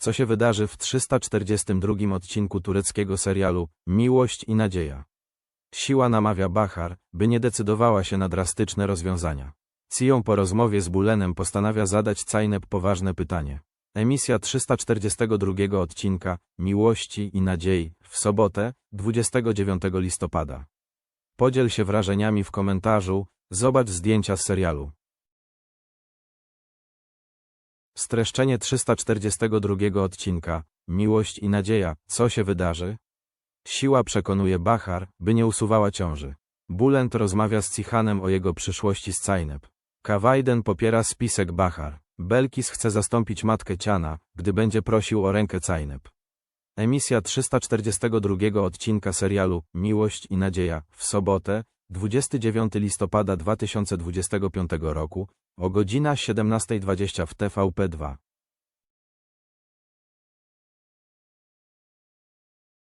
co się wydarzy w 342 odcinku tureckiego serialu Miłość i Nadzieja. Siła namawia Bahar, by nie decydowała się na drastyczne rozwiązania. Sion po rozmowie z Bulenem postanawia zadać Cajnep poważne pytanie. Emisja 342 odcinka Miłości i Nadziei w sobotę, 29 listopada. Podziel się wrażeniami w komentarzu, zobacz zdjęcia z serialu. Streszczenie 342 odcinka Miłość i Nadzieja, co się wydarzy? Siła przekonuje Bahar, by nie usuwała ciąży. Bulent rozmawia z Cihanem o jego przyszłości z Cajnep. Kawajden popiera spisek Bahar. Belkis chce zastąpić matkę Ciana, gdy będzie prosił o rękę Cajnep. Emisja 342 odcinka serialu Miłość i Nadzieja w sobotę, 29 listopada 2025 roku, o godzina 17.20 w TVP2.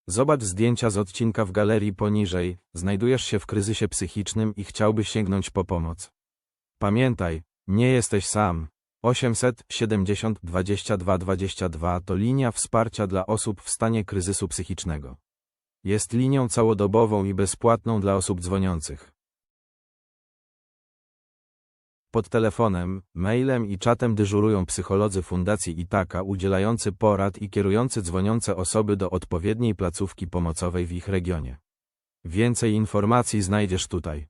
Zobacz zdjęcia z odcinka w galerii poniżej, znajdujesz się w kryzysie psychicznym i chciałbyś sięgnąć po pomoc. Pamiętaj, nie jesteś sam. 870 22 22 to linia wsparcia dla osób w stanie kryzysu psychicznego. Jest linią całodobową i bezpłatną dla osób dzwoniących. Pod telefonem, mailem i czatem dyżurują psycholodzy Fundacji Itaka udzielający porad i kierujący dzwoniące osoby do odpowiedniej placówki pomocowej w ich regionie. Więcej informacji znajdziesz tutaj.